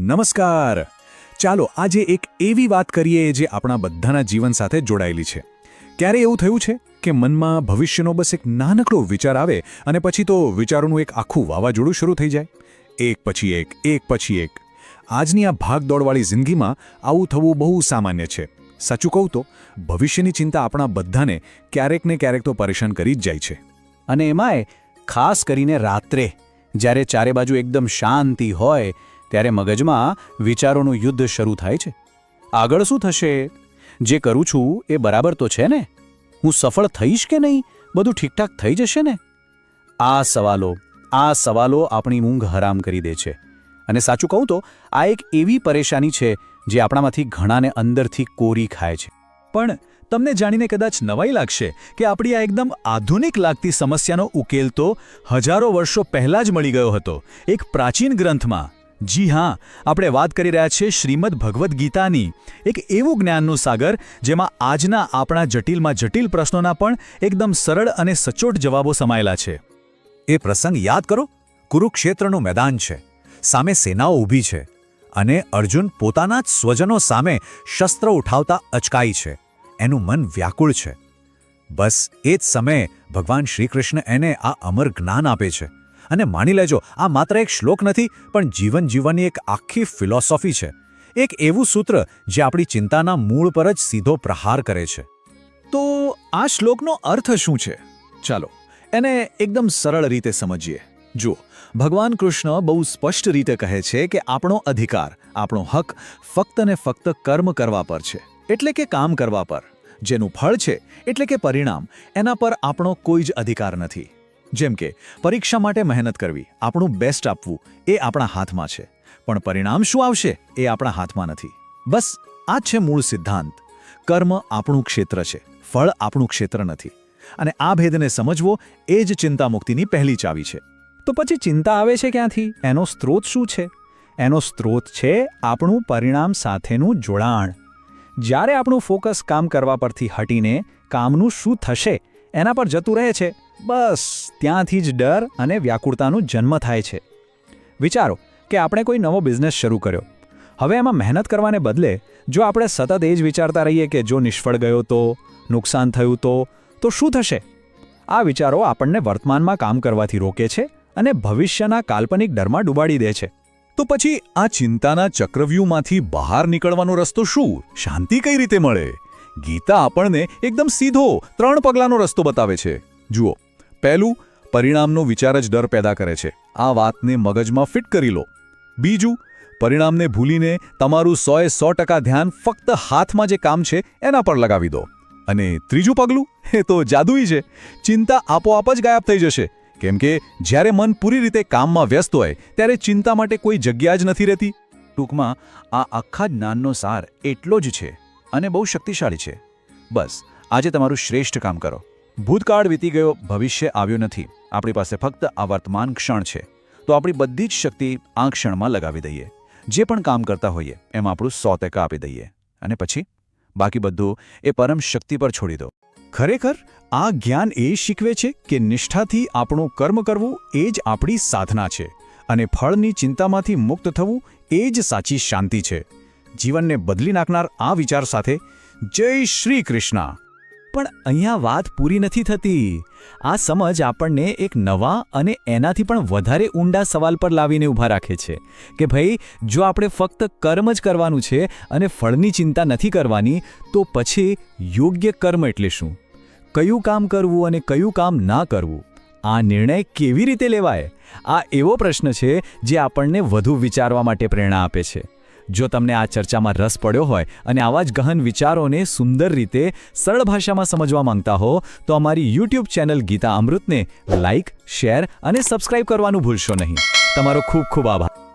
નમસ્કાર. ચાલો આજે એક એવી વાત કરીએ જે આપણા બધાના જીવન સાથે જોડાયેલી છે. ક્યારે એવું થયું છે કે મનમાં ભવિષ્યનો બસ એક નાનકડો વિચાર આવે અને પછી તો વિચારોનું એક આખું વાવાઝોડું શરૂ થઈ જાય? એક પછી એક એક પછી એક. આજની આ ભાગદોડવાળી જિંદગીમાં આવું થવું બહુ સામાન્ય છે. સાચું કહું તો, ભવિષ્યની ચિંતા આપણા બધાને ક્યારેક ને ક્યારેક તો પરેશાન કરી જ જાય છે. અને એમાંય, ખાસ કરીને રાત્રે, જ્યારે ચારે બાજુ એકદમ શાંતિ હોય ત્યારે મગજમાં વિચારોનું યુદ્ધ શરૂ થાય છે. આગળ શું થશે? જે કરું છું એ બરાબર તો છે ને? હું સફળ થઈશ કે નહીં? બધું ઠીકઠાક થઈ જશે ને? આ સવાલો આ સવાલો આપણી ઊંઘ હરામ કરી દે છે. અને સાચું કહું તો, આ એક એવી પરેશાની છે જે આપણામાંથી ઘણાને અંદરથી કોરી ખાય છે. પણ તમને જાણીને કદાચ નવાઈ લાગશે કે આપણી આ એકદમ આધુનિક લાગતી સમસ્યાનો ઉકેલ તો હજારો વર્ષો પહેલાં જ મળી ગયો હતો. એક પ્રાચીન ગ્રંથમાં જી હા, આપણે વાત કરી રહ્યા છીએ શ્રીમદ ભગવદ્ ગીતાની, એક એવું જ્ઞાનનું સાગર જેમાં આજના આપણા જટિલમાં જટિલ પ્રશ્નોના પણ એકદમ સરળ અને સચોટ જવાબો સમાયેલા છે. એ પ્રસંગ યાદ કરો, કુરુક્ષેત્રનું મેદાન છે, સામે સેનાઓ ઊભી છે અને અર્જુન પોતાના જ સ્વજનો સામે શસ્ત્ર ઉઠાવતા અચકાય છે, એનું મન વ્યાકુળ છે. બસ એ જ સમયે ભગવાન શ્રીકૃષ્ણ એને આ અમર જ્ઞાન આપે છે. અને માની લેજો, આ માત્ર એક શ્લોક નથી, પણ જીવન જીવવાની એક આખી ફિલોસોફી છે. એક એવું સૂત્ર જે આપણી ચિંતાના મૂળ પર જ સીધો પ્રહાર કરે છે. તો આ શ્લોકનો અર્થ શું છે? ચાલો, એને એકદમ સરળ રીતે સમજીએ. જુઓ, ભગવાન કૃષ્ણ બહુ સ્પષ્ટ રીતે કહે છે કે આપણો અધિકાર, આપણો હક ફક્ત ને ફક્ત કર્મ કરવા પર છે. એટલે કે કામ કરવા પર. જેનું ફળ છે, એટલે કે પરિણામ, એના પર આપણો કોઈ જ અધિકાર નથી. જેમ કે, પરીક્ષા માટે મહેનત કરવી, આપણું બેસ્ટ આપવું, એ આપણા હાથમાં છે. પણ પરિણામ શું આવશે, એ આપણા હાથમાં નથી. બસ, આ છે મૂળ સિદ્ધાંત. કર્મ આપણું ક્ષેત્ર છે, ફળ આપણું ક્ષેત્ર નથી. અને આ ભેદને સમજવો, એ જ ચિંતા મુક્તિની પહેલી ચાવી છે. તો પછી ચિંતા આવે છે ક્યાંથી? એનો સ્ત્રોત શું છે? એનો સ્ત્રોત છે આપણું પરિણામ સાથેનું જોડાણ. જ્યારે આપણું ફોકસ કામ કરવા પરથી હટીને કામનું શું થશે એના પર જતું રહે છે. બસ, ત્યાંથી જ ડર અને વ્યાકુળતાનું જન્મ થાય છે. વિચારો કે આપણે કોઈ નવો બિઝનેસ શરૂ કર્યો. હવે એમાં મહેનત કરવાને બદલે, જો આપણે સતત એ જ વિચારતા રહીએ કે જો નિષ્ફળ ગયો તો, નુકસાન થયું તો તો શું થશે? આ વિચારો આપણને વર્તમાનમાં કામ કરવાથી રોકે છે અને ભવિષ્યના કાલ્પનિક ડરમાં ડૂબાડી દે છે. તો પછી આ ચિંતાના ચક્રવ્યૂહમાંથી બહાર નીકળવાનો રસ્તો શું? શાંતિ કઈ રીતે મળે? ગીતા આપણને એકદમ સીધો ત્રણ પગલાંનો રસ્તો બતાવે છે. જુઓ, પહેલું, પરિણામનો વિચાર જ ડર પેદા કરે છે. આ વાતને મગજમાં ફિટ કરી લો. બીજું, પરિણામને ભૂલીને તમારું સોએ સો ટકા ધ્યાન ફક્ત હાથમાં જે કામ છે, એના પર લગાવી દો. અને ત્રીજું પગલું, એ તો જાદુઈ છે. ચિંતા આપોઆપ જ ગાયબ થઈ જશે. કેમ કે, જ્યારે મન પૂરી રીતે કામમાં વ્યસ્ત હોય, ત્યારે ચિંતા માટે કોઈ જગ્યા જ નથી રહેતી. ટૂંકમાં, આ આખા જ્ઞાનનો સાર એટલો જ છે. અને બહુ શક્તિશાળી છે. બસ, આજે તમારું શ્રેષ્ઠ કામ કરો. ભૂતકાળ વીતી ગયો, ભવિષ્ય આવ્યો નથી. આપણી પાસે ફક્ત આ વર્તમાન ક્ષણ છે. તો આપણી બધી જ શક્તિ આ ક્ષણમાં લગાવી દઈએ. જે પણ કામ કરતા હોઈએ, એમાં આપણું સો ટકા આપી દઈએ. અને પછી? બાકી બધું એ પરમ શક્તિ પર છોડી દો. ખરેખર, આ જ્ઞાન એ શીખવે છે કે નિષ્ઠાથી આપણું કર્મ કરવું એ જ આપણી સાધના છે. અને ફળની ચિંતામાંથી મુક્ત થવું એ જ સાચી શાંતિ છે. જીવનને બદલી નાખનાર આ વિચાર સાથે, જય શ્રી કૃષ્ણ. પણ અહીંયા વાત પૂરી નથી થતી. આ સમજ આપણને એક નવા અને એનાથી પણ વધારે ઊંડા સવાલ પર લાવીને ઊભા રાખે છે કે ભાઈ, જો આપણે ફક્ત કર્મ જ કરવાનું છે અને ફળની ચિંતા નથી કરવાની, તો પછી યોગ્ય કર્મ એટલે શું? કયું કામ કરવું અને કયું કામ ના કરવું? આ નિર્ણય કેવી રીતે લેવાય? આ એવો પ્રશ્ન છે જે આપણને વધુ વિચારવા માટે પ્રેરણા આપે છે. જો તમને આ ચર્ચામાં રસ પડ્યો હોય અને આવા જ ગહન વિચારોને સુંદર રીતે સરળ ભાષામાં સમજવા માંગતા હો, તો અમારી યુટ્યુબ ચેનલ ગીતા અમૃતને લાઇક શેર અને સબસ્ક્રાઇબ કરવાનું ભૂલશો નહીં. તમારો ખૂબ ખૂબ આભાર.